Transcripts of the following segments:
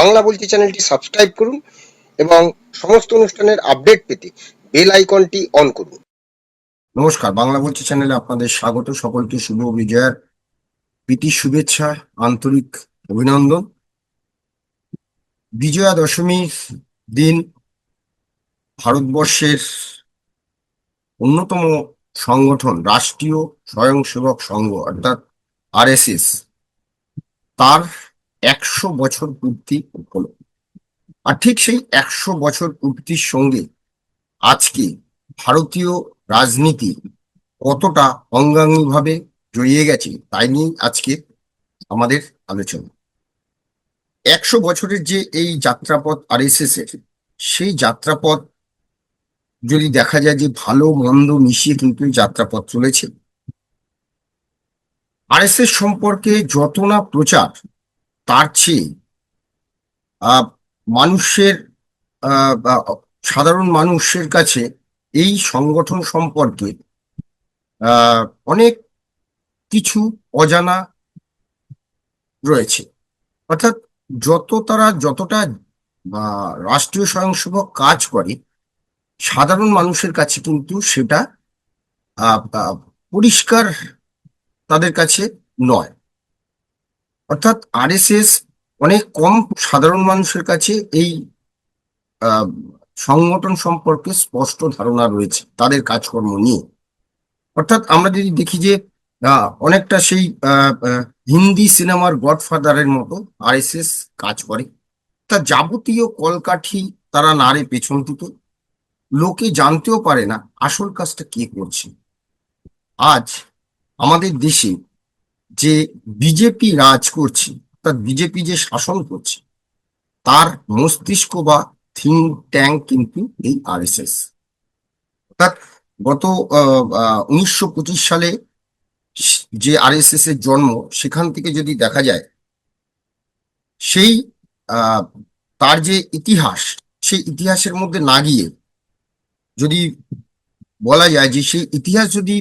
বাংলা বলছি চ্যানেলটি সাবস্ক্রাইব করুন এবং সমস্ত অনুষ্ঠানের আপডেট পেতে বেল আইকনটি অন করুন। নমস্কার, বাংলা বলছি চ্যানেলে আপনাদের স্বাগত। সকলকে শুভ বিজয়ের প্রীতি শুভেচ্ছা, আন্তরিক অভিনন্দন। বিজয়া দশমীর দিন ভারতবর্ষের অন্যতম সংগঠন, রাষ্ট্রীয় স্বয়ংসেবক সংঘ, অর্থাৎ আরএসএস, তার একশো বছর পূর্তি হলো আর ঠিক সেই একশো বছর পূর্তির সঙ্গে আজকে ভারতীয় রাজনীতি কতটা অঙ্গাঙ্গিভাবে জড়িয়ে গেছে, তাই নিয়ে আজকে আমাদের আলোচনা। একশো বছরের যে এই যাত্রাপথ আরএসএস এর, সেই যাত্রাপথ যদি দেখা যায় যে ভালো মন্দ মিশিয়ে কিন্তু যাত্রাপথ চলেছে। আরএসএস সম্পর্কে যত না প্রচার তার চেয়ে মানুষের সাধারণ মানুষের কাছে এই সংগঠন সম্পর্কে অনেক কিছু অজানা রয়েছে। অর্থাৎ যত তারা যতটা রাষ্ট্রীয় স্বয়ংসেবক কাজ করে, সাধারণ মানুষের কাছে কিন্তু সেটা পরিষ্কার তাদের কাছে নয়। অর্থাৎ আরএসএস অনেক কম সাধারণ মানুষের কাছে এই সংগঠন সম্পর্কে স্পষ্ট ধারণা রয়েছে তাদের কাজকর্ম নিয়ে। অর্থাৎ আমরা যদি দেখি যে অনেকটা সেই হিন্দি সিনেমার গডফাদারের মতো আরএসএস কাজ করে। তা যাবতীয় কলকাঠি তারা নাড়ে পেছন থেকে লোকে জানতেও পারে না আসল কাজটা কে করছে। আজ আমাদের দেশে যে বিজেপি রাজ করছে, অর্থাৎ বিজেপি যে শাসন করছে, তার মস্তিষ্ক বা থিঙ্ক ট্যাঙ্ক কিন্তু এই আরএসএস অর্থাৎ গত উনিশশো পঁচিশ সালে যে আরএসএস এর জন্ম, সেখান থেকে যদি দেখা যায়, সেই তার যে ইতিহাস, সেই ইতিহাসের মধ্যে না গিয়ে যদি বলা যায় যে সেই ইতিহাস যদি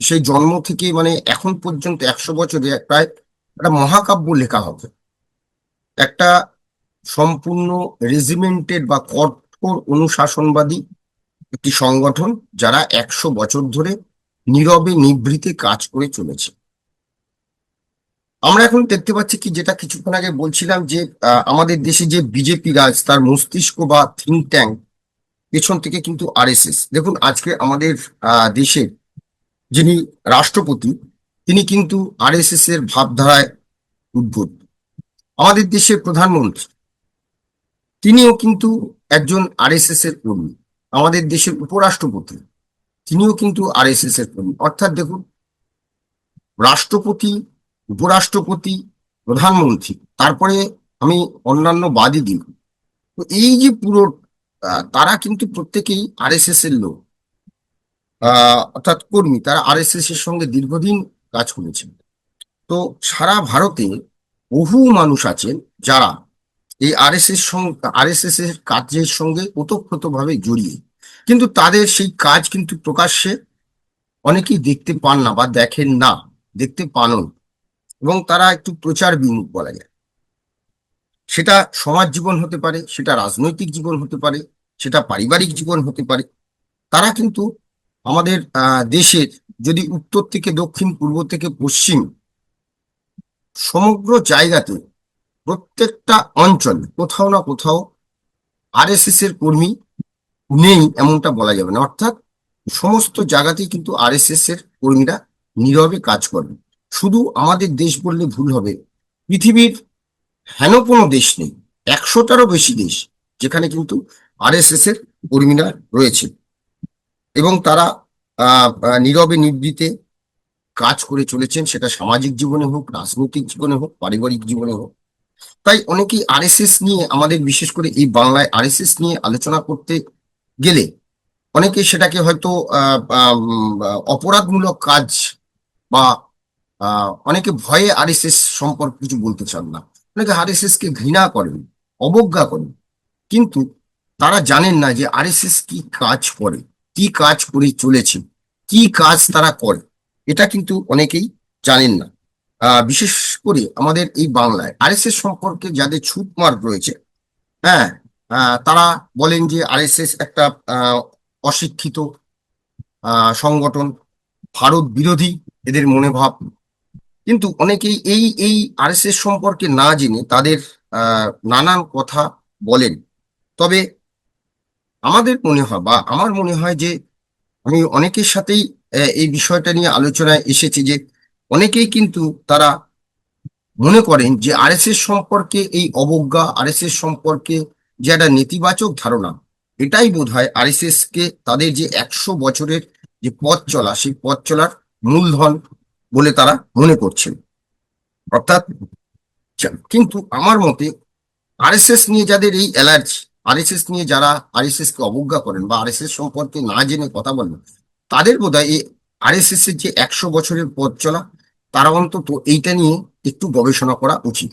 সেই জন্ম থেকে মানে এখন পর্যন্ত একশো বছরে প্রায় একটা মহাকাব্য লেখা হবে। একটা সম্পূর্ণ রেজিমেন্টেড বা কঠোর অনুশাসনবাদী একটি সংগঠন যারা একশো বছর ধরে নীরবে নিভৃতে কাজ করে চলেছে। আমরা এখন দেখতে পাচ্ছি কি যেটা কিছুক্ষণ আগে বলছিলাম যে আমাদের দেশে যে বিজেপি রাজ, তার মস্তিষ্ক বা থিঙ্ক ট্যাঙ্ক পেছন থেকে কিন্তু আরএসএস দেখুন, আজকে আমাদের দেশের যিনি রাষ্ট্রপতি, তিনি কিন্তু আরএসএস এর ভাবধারায় উদ্ভূত। আমাদের দেশের প্রধানমন্ত্রী, তিনিও কিন্তু একজন আরএসএস এর কর্মী। আমাদের দেশের উপরাষ্ট্রপতি, তিনিও কিন্তু আরএসএস এর কর্মী। অর্থাৎ দেখুন, রাষ্ট্রপতি, উপরাষ্ট্রপতি, প্রধানমন্ত্রী, তারপরে আমি অন্যান্য বাদই দিন তো এই যে পুরো তারা কিন্তু প্রত্যেকেই আরএসএস এর লোক। অর্থাৎ কর্মী, তারা আরএসএস এর সঙ্গে দীর্ঘদিন কাজ করেছেন। তো সারা ভারতে বহু মানুষ আছেন যারা এই আরএসএস আরএসএস এর কাজের সঙ্গে ওতপ্রোতভাবে জড়িয়ে। কিন্তু তাদের সেই কাজ কিন্তু প্রকাশ্যে অনেকেই দেখতে পান না বা দেখেন না, দেখতে পানও না। এবং তারা একটু প্রচার বিমুখ বলা যায়। সেটা সমাজ জীবন হতে পারে, সেটা রাজনৈতিক জীবন হতে পারে, সেটা পারিবারিক জীবন হতে পারে। তারা কিন্তু আমাদের দেশের যদি উত্তর থেকে দক্ষিণ, পূর্ব থেকে পশ্চিম সমগ্র জায়গাতে প্রত্যেকটা অঞ্চল, কোথাও না কোথাও আরএসএস এর কর্মী নেই এমনটা বলা যাবে না। অর্থাৎ সমস্ত জায়গাতেই কিন্তু আরএসএস এর কর্মীরা নীরবে কাজ করেন শুধু আমাদের দেশ বললে ভুল হবে। পৃথিবীর হেন কোনো দেশ নেই। একশোটারও বেশি দেশ যেখানে কিন্তু আরএসএস এর কর্মীরা রয়েছে। এবং তারা নীরবে নিবৃতে কাজ করে চলেছেন। সেটা সামাজিক জীবনে হোক, রাজনৈতিক জীবনে হোক, পারিবারিক জীবনে হোক। তাই অনেকেই আরএসএস নিয়ে, আমাদের বিশেষ করে এই বাংলায় আরএসএস নিয়ে আলোচনা করতে গেলে অনেকে সেটাকে হয়তো অপরাধমূলক কাজ বা অনেকে ভয়ে আরএসএস সম্পর্কে কিছু বলতে চান না। অনেকে আরএসএস কে ঘৃণা করেন, অবজ্ঞা করেন। কিন্তু তারা জানেন না যে আরএসএস কি কাজ করে। কি কাজ করে চলেছে, কি কাজ তারা করে, এটা কিন্তু অনেকেই জানেন না। বিশেষ করে আমাদের এই বাংলায় আরএসএস সম্পর্কে যাদের ছুটমার্ক রয়েছে হ্যাঁ তারা বলেন যে আরএসএস একটা অশিক্ষিত সংগঠন, ভারত বিরোধী এদের মনোভাব। কিন্তু অনেকেই এই এই আরএসএস সম্পর্কে না জেনে তাদের নানান কথা বলেন। তবে আমাদের মনে হয় বা আমার মনে হয় যে আমি অনেকের সাথেই এই বিষয়টা নিয়ে আলোচনায় এসেছি যে অনেকেই কিন্তু তারা মনে করেন যে আরএসএস সম্পর্কে এই অবজ্ঞা আরএসএস সম্পর্কে যে একটা নেতিবাচক ধারণা, এটাই বোধ হয় আরএসএস কে তাদের যে একশো বছরের যে পথ চলা, সেই পথ চলার মূলধন বলে তারা মনে করছেন। অর্থাৎ, কিন্তু আমার মতে আরএসএস নিয়ে যাদের এই অ্যালার্জি আরএসএস নিয়ে যারা আরএসএস কে অবজ্ঞা করেন বা আরএসএস সম্পর্কে না জেনে কথা বলেন, তাদের বোধহয় এই আরএসএস এর যে একশো বছরের পথ চলা, তারা অন্তত এইটা নিয়ে একটু গবেষণা করা উচিত।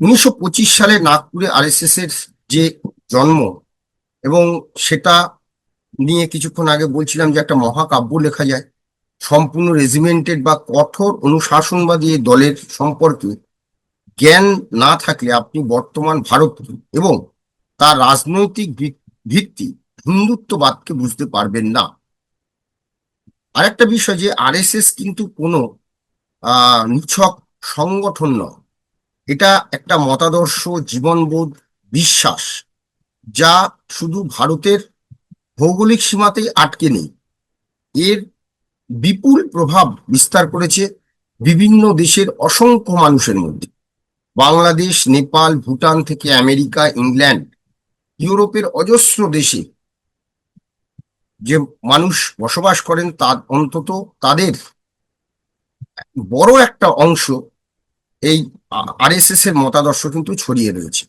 উনিশশো পঁচিশ সালে নাগপুরে আরএসএস এর যে জন্ম এবং সেটা নিয়ে কিছুক্ষণ আগে বলছিলাম যে একটা মহাকাব্য লেখা যায়, সম্পূর্ণ রেজিমেন্টেড বা কঠোর অনুশাসনবাদী দলের সম্পর্কে জ্ঞান না থাকলে আপনি বর্তমান ভারত এবং তার রাজনৈতিক ভিত- ভিত্তি হিন্দুত্ববাদকে বুঝতে পারবেন না। আরেকটা বিষয় যে আরএসএস কিন্তু কোনো নিছক সংগঠন নয়। এটা একটা মতাদর্শ, জীবনবোধ, বিশ্বাস, যা শুধু ভারতের ভৌগোলিক সীমাতেই আটকে নেই। এর বিপুল প্রভাব বিস্তার করেছে বিভিন্ন দেশের অসংখ্য মানুষের মধ্যে। বাংলাদেশ, নেপাল, ভুটান থেকে আমেরিকা, ইংল্যান্ড ইউরোপের অজস্র দেশে যে মানুষ বসবাস করেন তার অন্তত তাদের বড় একটা অংশ এই আরএসএস এর মতাদর্শ কিন্তু ছড়িয়ে রয়েছে।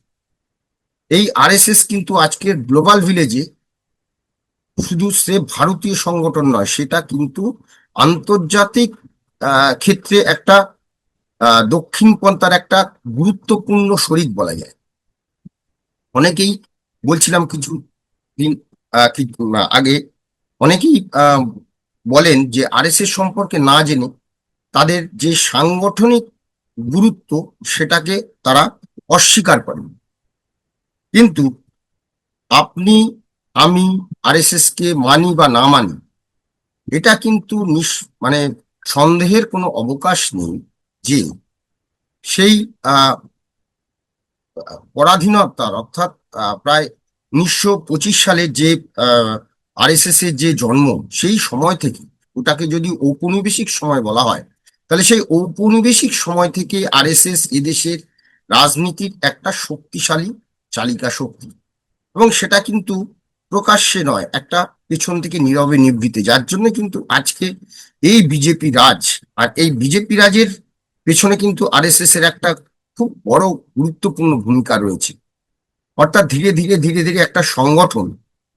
এই আরএসএস কিন্তু আজকের গ্লোবাল ভিলেজে শুধু সে ভারতীয় সংগঠন নয় সেটা কিন্তু আন্তর্জাতিক ক্ষেত্রে একটা আহ, দক্ষিণ পন্থার একটা গুরুত্বপূর্ণ শরিক বলা যায়। অনেকেই বলছিলাম কিছু দিন আগে অনেকেই বলেন যে আরএসএস সম্পর্কে না জেনে তাদের যে সাংগঠনিক গুরুত্ব সেটাকে তারা অস্বীকার করেন। কিন্তু আপনি, আমি আরএসএস কে মানি বা না মানি, এটা কিন্তু মানে সন্দেহের কোনো অবকাশ নেই যে সেই পরাধীনতার, অর্থাৎ প্রায় উনিশশো পঁচিশ সালে যে আরএসএস এর যে জন্ম, সেই সময় থেকে, ওটাকে যদি ঔপনিবেশিক সময় বলা হয়, তাহলে সেই ঔপনিবেশিক সময় থেকে আরএসএস এদেশের রাজনীতির একটা শক্তিশালী চালিকা শক্তি। এবং সেটা কিন্তু প্রকাশ্যে নয়, একটা পেছন থেকে নীরবে নিবৃতে যার জন্য কিন্তু আজকে এই বিজেপি রাজ, আর এই বিজেপি রাজের পেছনে কিন্তু আরএসএস এর একটা খুব বড় গুরুত্বপূর্ণ ভূমিকা রয়েছে। অর্থাৎ ধীরে ধীরে ধীরে ধীরে একটা সংগঠন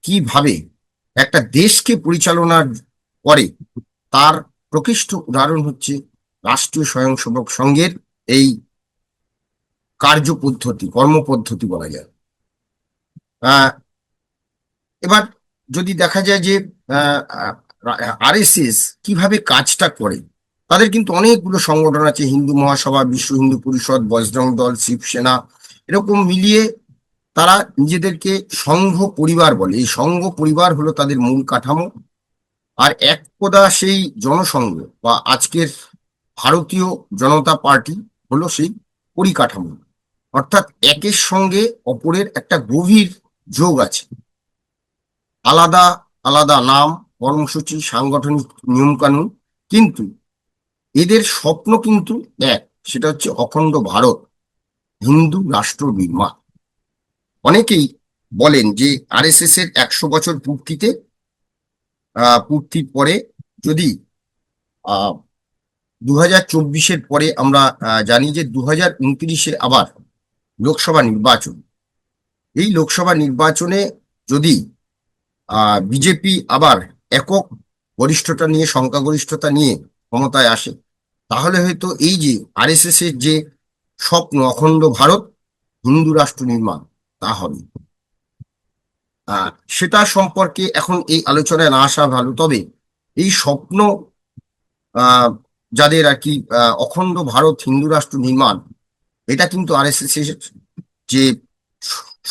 কীভাবে একটা দেশকে পরিচালনার করে তার প্রকৃষ্ট উদাহরণ হচ্ছে রাষ্ট্রীয় স্বয়ংসেবক সংঘের এই কার্যপদ্ধতি কর্মপদ্ধতি বলা যায়। এবার যদি দেখা যায় যে আরএসএস কীভাবে কাজটা করে তাদের কিন্তু অনেকগুলো সংগঠন আছে, হিন্দু মহাসভা, বিশ্ব হিন্দু পরিষদ, বজরং দল শিবসেনা এরকম মিলিয়ে তারা নিজেদেরকে সংঘ পরিবার বলে। এই সংঘ পরিবার হলো তাদের মূল কাঠামো। আর একদা সেই জনসংঘ বা আজকের ভারতীয় জনতা পার্টি হলো সেই পরিকাঠামো। অর্থাৎ একের সঙ্গে অপরের একটা গভীর যোগ আছে। আলাদা আলাদা নাম কর্মসূচি সাংগঠনিক নিয়মকানুন, কিন্তু এদের স্বপ্ন কিন্তু এক সেটা হচ্ছে অখণ্ড ভারত, হিন্দু রাষ্ট্র নির্মাণ। অনেকেই বলেন যে আরএসএস এর একশো বছর পূর্তিতে পূর্তির পরে যদি দু হাজার চব্বিশের পরে আমরা জানি যে দু হাজার উনত্রিশে আবার লোকসভা নির্বাচন। এই লোকসভা নির্বাচনে যদি বিজেপি আবার একক গরিষ্ঠতা নিয়ে, সংখ্যাগরিষ্ঠতা নিয়ে ক্ষমতায় আসে তাহলে হয়তো এই যে আরএসএস এর যে স্বপ্ন অখণ্ড ভারত, হিন্দু রাষ্ট্র নির্মাণ, তা হবে। সেটা সম্পর্কে এখন এই আলোচনায় না আসা ভালো। তবে এই স্বপ্ন যাদের আর কি অখণ্ড ভারত, হিন্দু রাষ্ট্র নির্মাণ, এটা কিন্তু আরএসএস এর যে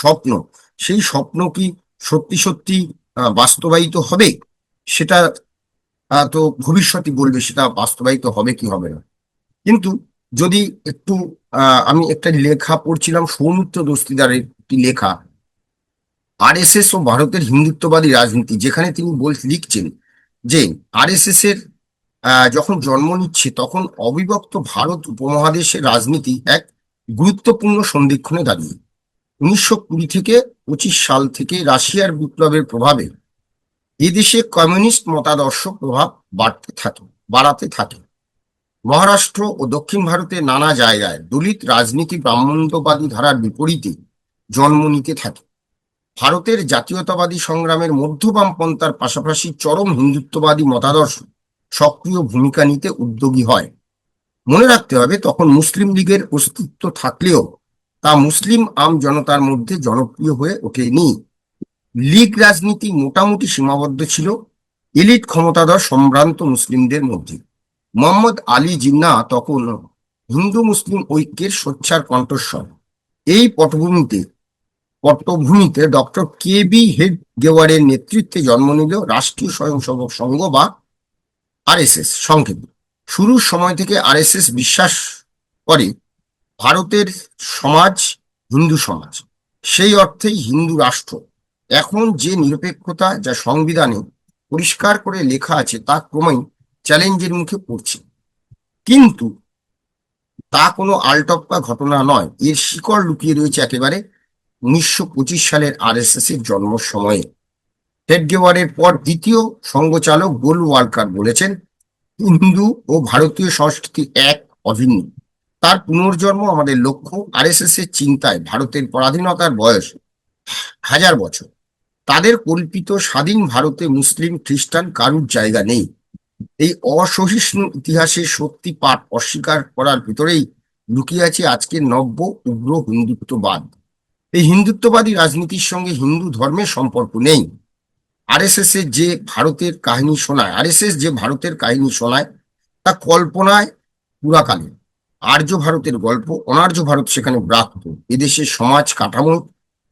স্বপ্ন, সেই স্বপ্ন কি সত্যি সত্যি বাস্তবায়িত হবে? সেটা তো ভবিষ্যতই বলবে সেটা বাস্তবায়িত হবে কি হবে না। কিন্তু যদি একটু আমি একটা লেখা পড়ছিলাম, সৌমিত্র দস্তিদারের একটি লেখা, আরএসএস ও ভারতের হিন্দুত্ববাদী রাজনীতি, যেখানে তিনি বল লিখছেন যে আরএসএস এর যখন জন্ম নিচ্ছে, তখন অবিভক্ত ভারত উপমহাদেশের রাজনীতি এক গুরুত্বপূর্ণ সন্ধিক্ষণে দাঁড়িয়ে। উনিশশো কুড়ি থেকে পঁচিশ সাল থেকে রাশিয়ার বিপ্লবের প্রভাবে এদেশে কমিউনিস্ট মতাদর্শ প্রভাব বাড়তে থাকে, বাড়াতে থাকে। মহারাষ্ট্র ও দক্ষিণ ভারতের নানা জায়গায় দলিত রাজনীতি ব্রাহ্মণ্যবাদী ধারার বিপরীতে জন্ম নিতে থাকে। ভারতের জাতীয়তাবাদী সংগ্রামের মধ্যবাম পন্থার পাশাপাশি চরম হিন্দুত্ববাদী মতাদর্শ সক্রিয় ভূমিকা নিতে উদ্যোগী হয়। মনে রাখতে হবে, তখন মুসলিম লীগের অস্তিত্ব থাকলেও তা মুসলিম আম জনতার মধ্যে জনপ্রিয় হয়ে ওঠেনি। লীগ রাজনীতি মোটামুটি সীমাবদ্ধ ছিল। এলিট ক্ষমতাধর সম্ভ্রান্ত মুসলিমদের মধ্যে। মোহাম্মদ আলী জিন্না তখন হিন্দু মুসলিম ঐক্যের সোচ্চার কণ্ঠস্বর। এই পটভূমিতে পটভূমিতে ডক্টর কে বি হেড গেওয়ারের নেতৃত্বে জন্ম নিল রাষ্ট্রীয় স্বয়ংসেবক সংঘ বা আরএসএস সংক্ষেপ। শুরুর সময় থেকে আরএসএস বিশ্বাস করে ভারতের সমাজ, হিন্দু সমাজ। সেই অর্থেই হিন্দু রাষ্ট্র। এখন যে নিরপেক্ষতা যা সংবিধানে পরিষ্কার করে লেখা আছে তা ক্রমেই চ্যালেঞ্জের মুখে পড়ছে। কিন্তু তা কোনো আলটপ্পা ঘটনা নয়। এর শিকড় লুকিয়ে রয়েছে একেবারে উনিশশো পঁচিশ সালের আরএসএস এর জন্ম সময়ে। হেডগেওয়ারের পর দ্বিতীয় সংঘচালক গোল ওয়ালকার বলেছেন, হিন্দু ও ভারতীয় সংস্কৃতি এক, অভিন্ন। তার পুনর্জন্ম আমাদের লক্ষ্য আরএসএস এর চিন্তায় ভারতের পরাধীনতার বয়স হাজার বছর। তাদের কল্পিত স্বাধীন ভারতে মুসলিম, খ্রিস্টান কারুর জায়গা নেই। এই অসহিষ্ণু ইতিহাসের সত্যি পাঠ অস্বীকার করার ভিতরেই লুকিয়ে আছে আজকের নব্য, উগ্র হিন্দুত্ববাদ। এই হিন্দুত্ববাদী রাজনীতির সঙ্গে হিন্দু ধর্মের সম্পর্ক নেই। আরএসএস এর যে ভারতের কাহিনী শোনায়, আরএসএস যে ভারতের কাহিনী শোনায়, তা কল্পনায় পুরাকালে আর্য ভারতের গল্প, অনার্য ভারত সেখানে ব্রাক্ত এদেশের সমাজ কাঠামো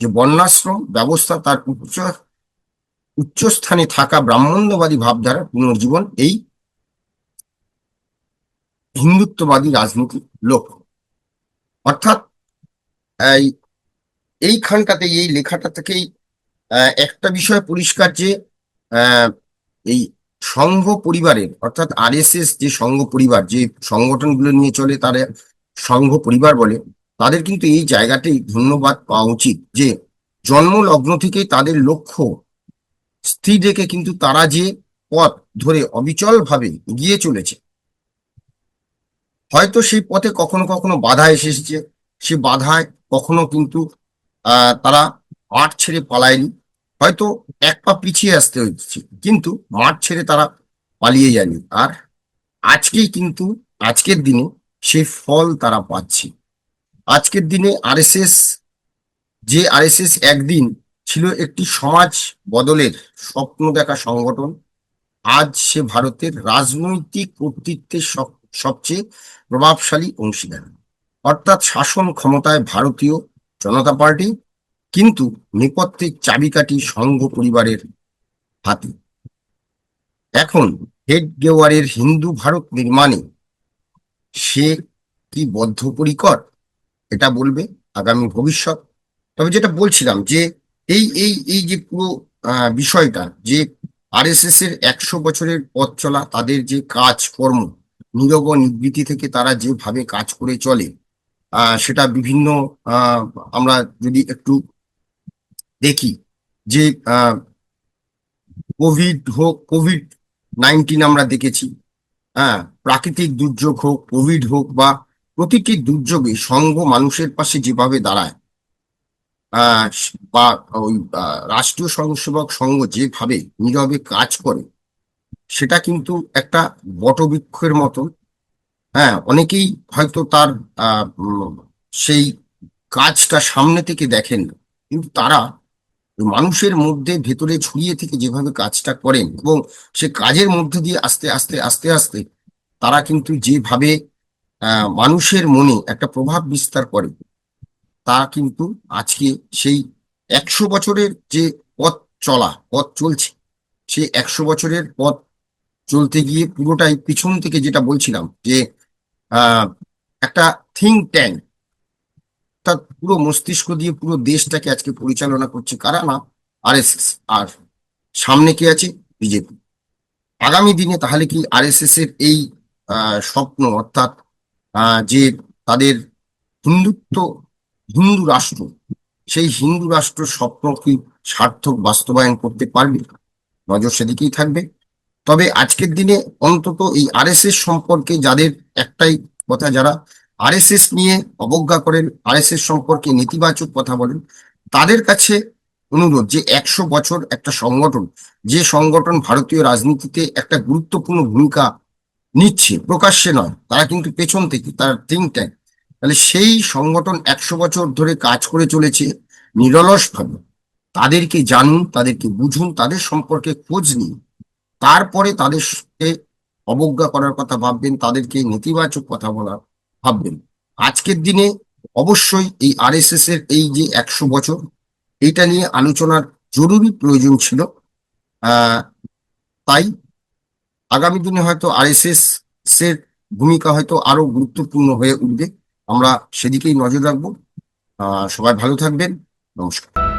যে বর্ণাশ্রম ব্যবস্থা তার উচ্চ, উচ্চস্থানে থাকা ব্রাহ্মণ্যবাদী ভাবধারা পুনর্জীবন এই হিন্দুত্ববাদী রাজনীতির লক্ষ্য। অর্থাৎ, এই, এইখানটাতে, এই লেখাটা থেকেই একটা বিষয় পরিষ্কার যে এই সংঘ পরিবারের, অর্থাৎ আরএসএস যে সংঘ পরিবার, যে সংগঠনগুলো নিয়ে চলে তারা সংঘ পরিবার বলে তাদের কিন্তু এই জায়গাটাই ধন্যবাদ পাওয়া উচিত যে জন্ম লগ্ন থেকেই তাদের লক্ষ্য স্থির রেখে কিন্তু তারা যে পথ ধরে অবিচল ভাবে এগিয়ে চলেছে। হয়তো সেই পথে কখনো কখনো বাধা এসেছে, সে বাধায় কখনো কিন্তু তারা মাঠ ছেড়ে পালায়নি। হয়তো এক পা পিছিয়ে আসতে হচ্ছে কিন্তু মাঠ ছেড়ে তারা পালিয়ে যায়নি। আর আজকেই কিন্তু, আজকের দিনে সেই ফল তারা পাচ্ছে। আজকের দিনে আরএসএস, যে আরএসএস একদিন ছিল একটি সমাজ বদলের স্বপ্ন দেখা সংগঠন, আজ সে ভারতের রাজনৈতিক কর্তৃত্বের সব- সবচেয়ে প্রভাবশালী অংশীদার। অর্থাৎ শাসন ক্ষমতায় ভারতীয় জনতা পার্টি, কিন্তু নেপথ্যের চাবিকাঠি সংঘ পরিবারের হাতে। এখন হেড গেওয়ারের হিন্দু ভারত নির্মাণে সে কি বদ্ধপরিকর? এটা বলবে আগামী ভবিষ্যৎ। তবে যেটা বলছিলাম যে এই এই এই যে পুরো বিষয়টা যে আরএসএস এর একশো বছরের পথ চলা, তাদের যে কাজ কর্ম নীরব নিবৃত্তি থেকে তারা যেভাবে কাজ করে চলে সেটা বিভিন্ন আমরা যদি একটু দেখি যে কোভিড হোক, কোভিড নাইন্টিন আমরা দেখেছি হ্যাঁ প্রাকৃতিক দুর্যোগ হোক, কোভিড হোক বা প্রতিটি দুর্যোগে সংঘ মানুষের পাশে যেভাবে দাঁড়ায় বা ওই রাষ্ট্রীয় স্বয়ংসেবক সংঘ যেভাবে নীরবে কাজ করে, সেটা কিন্তু একটা বটবৃক্ষের মতন। হ্যাঁ অনেকেই হয়তো তার সেই কাজটা সামনে থেকে দেখেন কিন্তু তারা মানুষের মধ্যে ভেতরে ছড়িয়ে থেকে যেভাবে কাজটা করেন এবং সে কাজের মধ্যে দিয়ে আস্তে আস্তে আস্তে আস্তে তারা কিন্তু যেভাবে মানুষের মনে একটা প্রভাব বিস্তার করে। তা কিন্তু আজকে সেই একশো বছরের যে পথ চলা, পথ চলছে, সেই একশো বছরের পথ চলতে গিয়ে পুরোটাই পিছন থেকে যেটা বলছিলাম যে একটা থিঙ্ক ট্যাঙ্ক তার পুরো মস্তিষ্ক দিয়ে পুরো দেশটাকে আজকে পরিচালনা করছে কারা না? আরএসএস আর সামনে কে আছে? বিজেপি আগামী দিনে তাহলে কি আরএসএস এর এই স্বপ্ন অর্থাৎ যে তাদের হিন্দুত্ব হিন্দু রাষ্ট্র, সেই হিন্দু রাষ্ট্র স্বপ্ন কি সার্থক বাস্তবায়ন করতে পারবে? নজর সেদিকেই থাকবে। তবে আজকের দিনে অন্তত এই আরএসএস সম্পর্কে যাদের একটাই কথা, যারা আরএসএস নিয়ে অবজ্ঞা করেন, আরএসএস সম্পর্কে নেতিবাচক কথা বলেন, তাদের কাছে অনুরোধ যে একশো বছর একটা সংগঠন, যে সংগঠন ভারতীয় রাজনীতিতে একটা গুরুত্বপূর্ণ ভূমিকা নিচ্ছে, প্রকাশ্যে নয়। তারা কিন্তু পেছন থেকে, তার থিঙ্ক ট্যাঙ্ক তাহলে সেই সংগঠন একশো বছর ধরে কাজ করে চলেছে নিরলস ভাবে তাদেরকে জানুন, তাদেরকে বুঝুন, তাদের সম্পর্কে খোঁজ নিন। তারপরে তাদের সাথে অবজ্ঞা করার কথা ভাববেন, তাদেরকে নেতিবাচক কথা বলা ভাববেন। আজকের দিনে অবশ্যই এই আরএসএস এর এই যে একশো বছর, এটা নিয়ে আলোচনার জরুরি প্রয়োজন ছিল। আহ, তাই আগামী দিনে হয়তো আরএসএস এর ভূমিকা হয়তো আরও গুরুত্বপূর্ণ হয়ে উঠবে। আমরা সেদিকেই নজর রাখব। সবাই ভালো থাকবেন। নমস্কার।